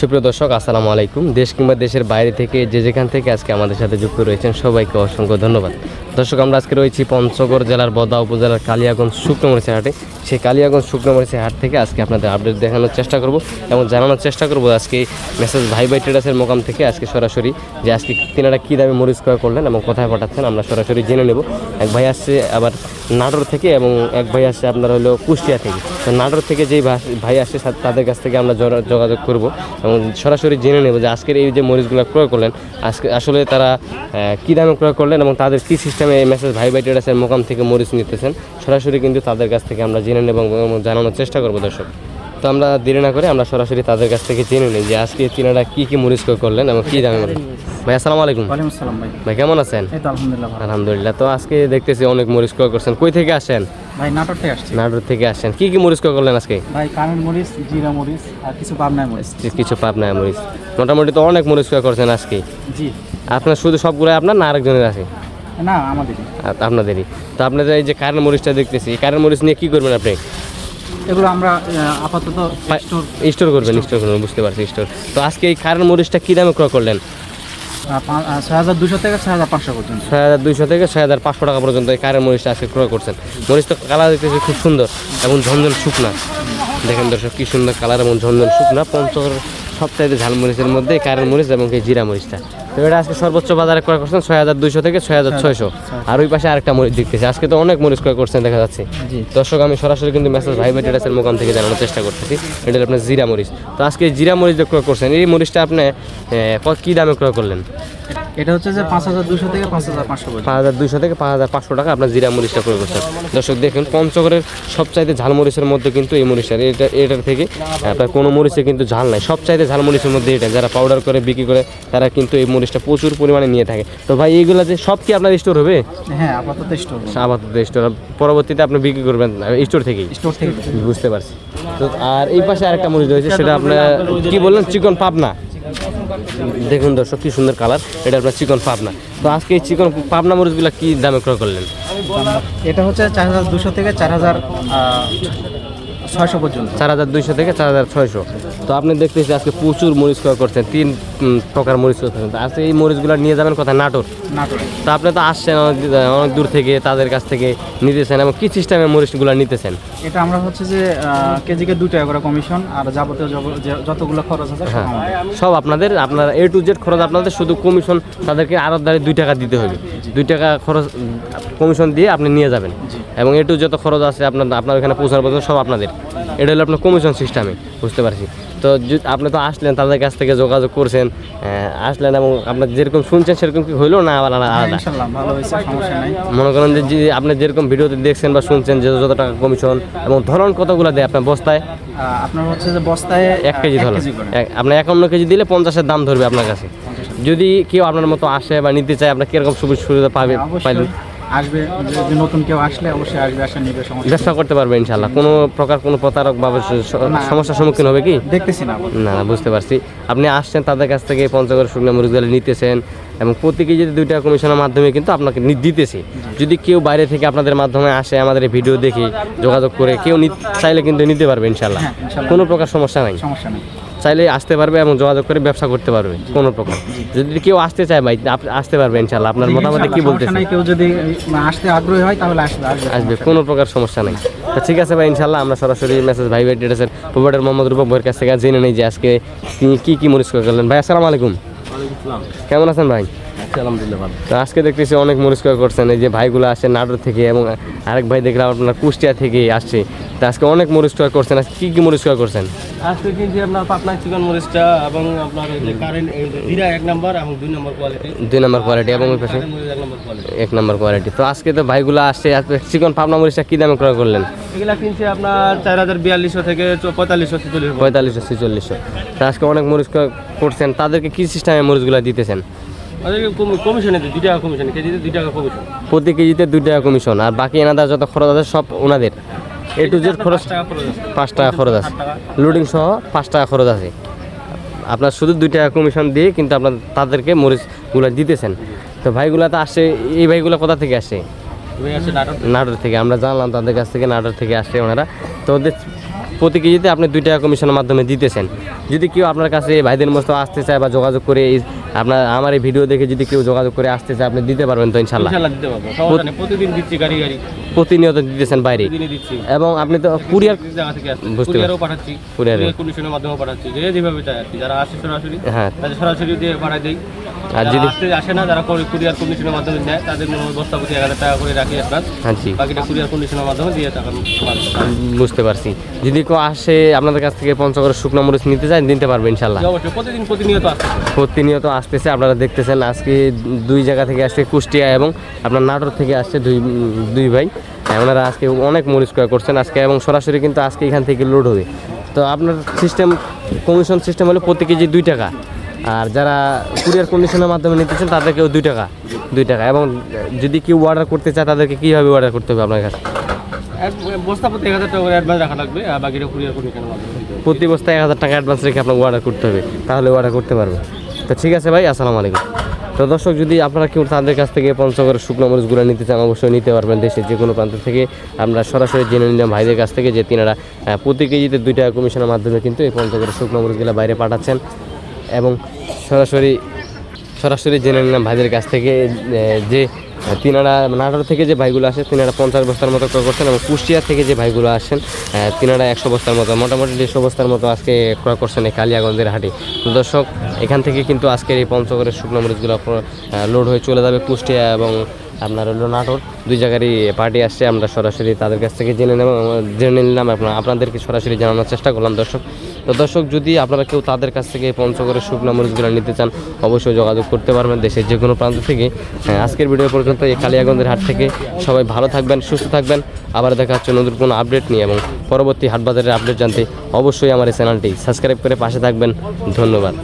সুপ্রিয় দর্শক, আসসালামু আলাইকুম। দেশ কিংবা দেশের বাইরে থেকে যে যেখান থেকে আজকে আমাদের সাথে যুক্ত রয়েছেন, সবাইকে অসংখ্য ধন্যবাদ। দর্শক, আমরা আজকে রয়েছি পঞ্চগড় জেলার বদা উপজেলার কালিয়াগঞ্জ শুকনোমরিচের হাটে। সেই কালিয়াগঞ্জ শুকনোমরিচের হাট থেকে আজকে আপনাদের আপডেট দেখানোর চেষ্টা করব এবং জানানোর চেষ্টা করব আজকে মেসেজ ভাই ভাই ট্রেডার্সের মোকাম থেকে আজকে সরাসরি যে আজকে তিনারা কী দামে মরিচ ক্রয় করলেন এবং কোথায় পাঠাচ্ছেন, আমরা সরাসরি জেনে নেব। এক ভাই আসছে আবার নাটোর থেকে এবং এক ভাই আসছে আপনার হলো কুষ্টিয়া থেকে। তো নাটোর থেকে যেই ভাই আসছে তাদের কাছ থেকে আমরা যোগাযোগ করব এবং সরাসরি জেনে নেব যে আজকের এই যে মরিচগুলো ক্রয় করলেন আজকে আসলে তারা কী দামে ক্রয় করলেন এবং তাদের কী সিস্টেমে এই মেসেজ ভাই ভাই ট্রেডার্সের মোকাম থেকে মরিচ নিতেছেন সরাসরি কিন্তু তাদের কাছ থেকে আমরা জেনে নেব এবং জানানোর চেষ্টা করব দর্শক। তো আমরা দেরি না করে আমরা সরাসরি তাদের কাছ থেকে জেনে নিই যে আজকে তিনারা কী কী মরিচ ক্রয় করলেন এবং কী দামে ভাই আসসালামু আলাইকুম। ভাই। ভাই কেমন আছেন? আলহামদুলিল্লাহ আলহামদুলিল্লাহ। তো আজকে দেখতেছি অনেক মরিচ ক্রয় করছেন। কই থেকে আসেন? ভাই নাটোর থেকে আসছি। নাটোর থেকে আসেন কি কি মরিচ করলেন আজকে? ভাই কামের মরিচ জিরা মরিচ আর কিছু পাবনায় মরিচ। কিছু পাবনায় মরিচ। মোটামুটি তো অনেক মরিচ করছেন আজকে। জি। আপনার শুধু সবগুলো আপনার না আরেকজনের আছে? না আমাদেরই। আপনাদেরই। তো আপনাদের এই যে কারেন্ট মরিচটা দেখতেছি কারেন্ট মরিচ নিয়ে কি করবেন আপনি? এগুলো আমরা আপাতত স্টোর স্টোর করবেন স্টোর করবেন বুঝতে পারছি স্টোর। তো আজকে এই কারেন্ট মরিচটা কি দামে ক্রয় করলেন? ছয় হাজার দুশো থেকে ছয় হাজার পাঁচশো ছয় হাজার দুইশো থেকে ছয় হাজার পাঁচশো টাকা পর্যন্ত এই কারের মরিচটা আজকে ক্রয় করছেন। মরিচ তো কালার দেখতেছি খুব সুন্দর এবং ঝনঝন শুকনা। দেখেন দর্শক, কি সুন্দর কালার এবং ঝনঝন শুকনা। পঞ্চগড় সপ্তাহে ঝাল মরিচের মধ্যে কারের মরিচ এবং এই জিরা মরিচটা। তো এটা আজকে সর্বোচ্চ বাজারে ক্রয় করছেন ছয় হাজার দুইশো থেকে ছয় হাজার ছয়শো। আর ওই পাশে আরেকটা মরিচ দেখতেছি আজকে তো অনেক মরিচ ক্রয় করছেন দেখা যাচ্ছে। দর্শক আমি সরাসরি কিন্তু মেসেজ ভাই ভাই টেরাসের মোকাম থেকে জানানোর চেষ্টা করতেছি। এটা আপনার জিরা মরিচ। তো আজকে জিরা মরিচ যে ক্রয় করছেন এই মরিচটা আপনি ক- দামে ক্রয় করলেন? এটা হচ্ছে যে পাঁচ হাজার দুশো থেকে পাঁচ হাজার পাঁচশো পাঁচ হাজার দুইশো থেকে পাঁচ হাজার পাঁচশো টাকা আপনার জিরা মরিচটা ক্রয় করছেন। দর্শক দেখুন পঞ্চগড়ের সবচাইতে ঝাল মরিচের মধ্যে কিন্তু এই মরিচটা এটা এটার থেকে আপনার কোনো মরিচে কিন্তু ঝাল নাই। সবচাইতে ঝাল মরিচের মধ্যে এটা যারা পাউডার করে বিক্রি করে তারা কিন্তু এই মরিচটা প্রচুর পরিমাণে নিয়ে থাকে। তো ভাই এইগুলো যে সব কি আপনার স্টোর হবে? হ্যাঁ আপাতত স্টোর আপাতত স্টোর পরবর্তীতে আপনি বিক্রি করবেন স্টোর থেকেই। স্টোর থেকে। বুঝতে পারছি। তো আর এই পাশে আরেকটা মরিচ রয়েছে সেটা আপনার কি বললেন? চিকন পাবনা। দেখুন দর্শক কি সুন্দর কালার এটা আপনার চিকন পাবনা। তো আজকে এই চিকন পাবনা মরিচগুলো কি দামে ক্রয় করলেন? এটা হচ্ছে চার হাজার দুশো থেকে চার হাজার ছয়শো পর্যন্ত। চার হাজার দুইশো থেকে চার হাজার ছয়শো। তো আপনি দেখতেছি আজকে প্রচুর মরিচ ক্রয় করছেন তিন প্রকার মরিচ করতেছেন তো আজকে এই মরিচগুলো নিয়ে যাবেন কথা নাটোর? তো আপনি তো আসছেন অনেক অনেক দূর থেকে তাদের কাছ থেকে নিতেছেন এবং কী সিস্টেমে মরিচগুলো নিতেছেন? এটা আমরা হচ্ছে যে কেজিকে দু টাকা করে কমিশন আর যাবতীয় যতগুলো খরচ আছে সব হ্যাঁ। সব আপনাদের আপনার এ টু জেড খরচ আপনাদের শুধু কমিশন তাদেরকে আরতদারে দুই টাকা দিতে হবে। দুই টাকা খরচ কমিশন দিয়ে আপনি নিয়ে যাবেন। এবং এ টু যত খরচ আছে আপনার আপনার এখানে পৌঁছার পর্যন্ত সব আপনাদের। এটা হলো আপনার কমিশন সিস্টেমে বুঝতে পারছি। তো আপনি তো আসলেন তাদের কাছ থেকে যোগাযোগ করছেন আসলেন এবং আপনার যেরকম শুনছেন সেরকম কি হইল না আবার আলাদা? হ্যাঁ, মনে করেন যে আপনি যেরকম ভিডিওতে দেখছেন বা শুনছেন যে যত টাকা কমিশন এবং ধরন কতগুলো দেয় আপনার বস্তায়? আপনার হচ্ছে যে বস্তায় এক কেজি ধরুন। কেজি আপনার একান্ন কেজি দিলে পঞ্চাশের দাম ধরবে আপনার কাছে। যদি কেউ আপনার মতো আসে বা নিতে চায় আপনার কীরকম সুবিধা সুবিধা পাবে পাইলেন অবশ্যই। আসবে যদি নতুন কেউ আসলে অবশ্যই আসবে আসা নিবে সমস্যা। ব্যবসা করতে পারবে ইনশাল্লাহ কোনো প্রকার কোনো প্রতারক বা। সমস্যার সম্মুখীন হবে কি? দেখতেছি না না বুঝতে পারছি। আপনি আসছেন তাদের কাছ থেকে পঞ্চগড় শুকনো মরিচগুলো নিতেছেন এবং প্রতি কেজিতে দুইটা কমিশনের মাধ্যমে কিন্তু আপনাকে দিতেছি। যদি কেউ বাইরে থেকে আপনাদের মাধ্যমে আসে আমাদের ভিডিও দেখে যোগাযোগ করে কেউ চাইলে কিন্তু নিতে পারবে ইনশাল্লাহ হ্যাঁ, ইনশাল্লাহ। কোনো প্রকার সমস্যা নাই। সমস্যা নেই। চাইলে আসতে পারবে এবং যোগাযোগ করে ব্যবসা করতে পারবে কোনো প্রকার। যদি কেউ আসতে চায় ভাই আসতে পারবে ইনশাল্লাহ আপনার মতামত কি বলতে কেউ যদি আসতে আগ্রহী হয় তাহলে আসবে আসবে কোনো প্রকার সমস্যা নেই। তো ঠিক আছে ভাই ইনশাল্লাহ আমরা সরাসরি মেসেজ ভাই ভাই ডেটেসের প্রোভাইডার মোহাম্মদ রূপক ভাইয়ের কাছ থেকে জেনে নেই যে আজকে তিনি কী কী মরিচ করে করলেন। ভাই আসসালামু আলাইকুম। কেমন আছেন ভাই? আলহামদুলিল্লাহ ভালো। তো আজকে দেখতেছি অনেক মরিচ ক্রয় করছেন এই যে ভাইগুলো আসে নাটোর থেকে এবং আরেক ভাই দেখলাম আপনার কুষ্টিয়া থেকে আসছে। তো আজকে অনেক মরিচ ক্রয় করছেন আজকে কী কী মরিচ ক্রয় করছেন? আজকে কিনছি আপনার পাটনা চিকেন মরিচটা এবং আপনার এই যে কারেন্ট জিরা এক নাম্বার এবং দুই নম্বর কোয়ালিটি দুই নম্বর কোয়ালিটি এবং ওই পাশে এক নম্বর কোয়ালিটি তো আজকে তো ভাইগুলো আসছে আজকে চিকন পাবনা মরিচটা কী দামে ক্রয় করলেন? এগুলা কিনছি আপনার চার হাজার বিয়াল্লিশশো থেকে পঁয়তাল্লিশশো ছেচল্লিশ পঁয়তাল্লিশশো ছেচল্লিশশো। তো আজকে অনেক মরিচ করছেন তাদেরকে কী সিস্টেমে মরিচগুলো দিতেছেন? কমিশনে দুই টাকা কমিশন কেজিতে দুই টাকা কমিশন প্রতি কেজিতে দুই টাকা কমিশন আর বাকি এনাদের যত খরচ আছে সব ওনাদের। এ টু জেড খরচ পাঁচ টাকা খরচ আছে। লোডিং সহ পাঁচ টাকা খরচ আছে। আপনার শুধু দুই টাকা কমিশন দিয়ে কিন্তু আপনার তাদেরকে মরিচগুলো দিতেছেন। তো ভাইগুলো তো আসে এই ভাইগুলো কোথা থেকে আসে? নাটোর থেকে। আমরা জানলাম তাদের কাছ থেকে নাটোর থেকে আসছে ওনারা। তো ওদের প্রতি কেজিতে আপনি দুই টাকা কমিশনের মাধ্যমে দিতেছেন। যদি কেউ আপনার কাছে এই ভাইদের মতো আসতে চায় বা যোগাযোগ করে এই আপনার আমার এই ভিডিও দেখে যদি কেউ যোগাযোগ করে আসতে চায় আপনি দিতে পারবেন তো ইনশাল্লাহ ইনশাল্লাহ দিতে পারব। প্রতিদিন দিচ্ছি গাড়ি গাড়ি। প্রতিনিয়ত দিতেছেন বাইরে? দিচ্ছি। এবং আপনি তো কুরিয়ার বুঝতে কুরিয়ারও পাঠাচ্ছি কুরিয়ারে। কন্ডিশনের মাধ্যমে পাঠাচ্ছি যে যেভাবে চায় আর কি। যারা আসে সরাসরি হ্যাঁ। তাদের সরাসরি দিয়ে পাঠাই দিই। আর যদি আসে না যারা করে কুরিয়ার কন্ডিশনের মাধ্যমে নেয়। তাদের বস্তা প্রতি এক হাজার টাকা করে রাখি হ্যাঁ বাকিটা কুরিয়ার কন্ডিশনের মাধ্যমে দিয়ে টাকা বুঝতে পারছি। যদি কেউ আসে আপনাদের কাছ থেকে পঞ্চগড়ের শুকনো মরিচ নিতে চায় দিতে পারবে ইনশাল্লাহ প্রতিদিন প্রতিনিয়ত আসতেছে। প্রতিনিয়ত আসতেছে আপনারা দেখতেছেন আজকে দুই জায়গা থেকে আসছে কুষ্টিয়া এবং আপনার নাটোর থেকে আসছে দুই দুই ভাই। হ্যাঁ, ওনারা আজকে অনেক মরিচ ক্রয় করছেন আজকে এবং সরাসরি কিন্তু আজকে এখান থেকে লোড হবে। তো আপনার সিস্টেম কমিশন সিস্টেম হলো প্রতি কেজি দুই টাকা। আর যারা কুরিয়ার কন্ডিশনের মাধ্যমে নিতেছেন তাদেরকেও দুই টাকা দুই টাকা। এবং যদি কেউ অর্ডার করতে চায় তাদেরকে কীভাবে অর্ডার করতে হবে আপনার কাছে? বস্তা প্রতি বস্তায় এক হাজার টাকা অ্যাডভান্স রেখে আপনাকে অর্ডার করতে হবে, তাহলে অর্ডার করতে পারবে তো ঠিক আছে ভাই, আসসালামু আলাইকুম। তো দর্শক, যদি আপনারা কেউ তাদের কাছ থেকে পঞ্চগড়ের শুকনো মরিচগুলো নিতে চান, অবশ্যই নিতে পারবেন দেশের যে কোনো প্রান্ত থেকে। আমরা সরাসরি জেনে নিলাম ভাইদের কাছ থেকে যে তিনারা প্রতি কেজিতে দুই টাকা কমিশনের মাধ্যমে কিন্তু এই পঞ্চগড়ের শুকনো মরিচগুলো বাইরে পাঠাচ্ছেন। এবং সরাসরি সরাসরি জেনে নিলাম ভাইদের কাছ থেকে যে তিনারা নাটোর থেকে যে ভাইগুলো আসে, তিনারা পঞ্চাশ বস্তার মতো ক্রয় করছেন এবং কুষ্টিয়া থেকে যে ভাইগুলো আসেন তিনারা একশো বস্তার মতো, মোটামুটি দেড়শো বস্তার মতো আজকে ক্রয় করছেন এই কালিয়াগঞ্জের হাটে। তো দর্শক, এখান থেকে কিন্তু আজকের এই পঞ্চগড়ের শুকনো মরিচগুলো লোড হয়ে চলে যাবে কুষ্টিয়া এবং আপনার হলো নাটোর। দুই জায়গারই পার্টি আসছে, আমরা সরাসরি তাদের কাছ থেকে জেনে নেব, জেনে নিলাম আপনাদেরকে সরাসরি জানানোর চেষ্টা করলাম। দর্শক তো দর্শক যদি আপনারা কেউ তাদের কাছ থেকে পঞ্চগড়ের শুকনো মরিচগুলো নিতে চান অবশ্যই যোগাযোগ করতে পারবেন দেশের যে কোনো প্রান্ত থেকে। হ্যাঁ, আজকের ভিডিও পর্যন্ত এই কালিয়াগঞ্জের হাট থেকে সবাই ভালো থাকবেন সুস্থ থাকবেন। আবার দেখা হচ্ছে নতুন কোনো আপডেট নিয়ে এবং পরবর্তী হাটবাজারের আপডেট জানতে অবশ্যই আমার এই চ্যানেলটি সাবস্ক্রাইব করে পাশে থাকবেন। ধন্যবাদ।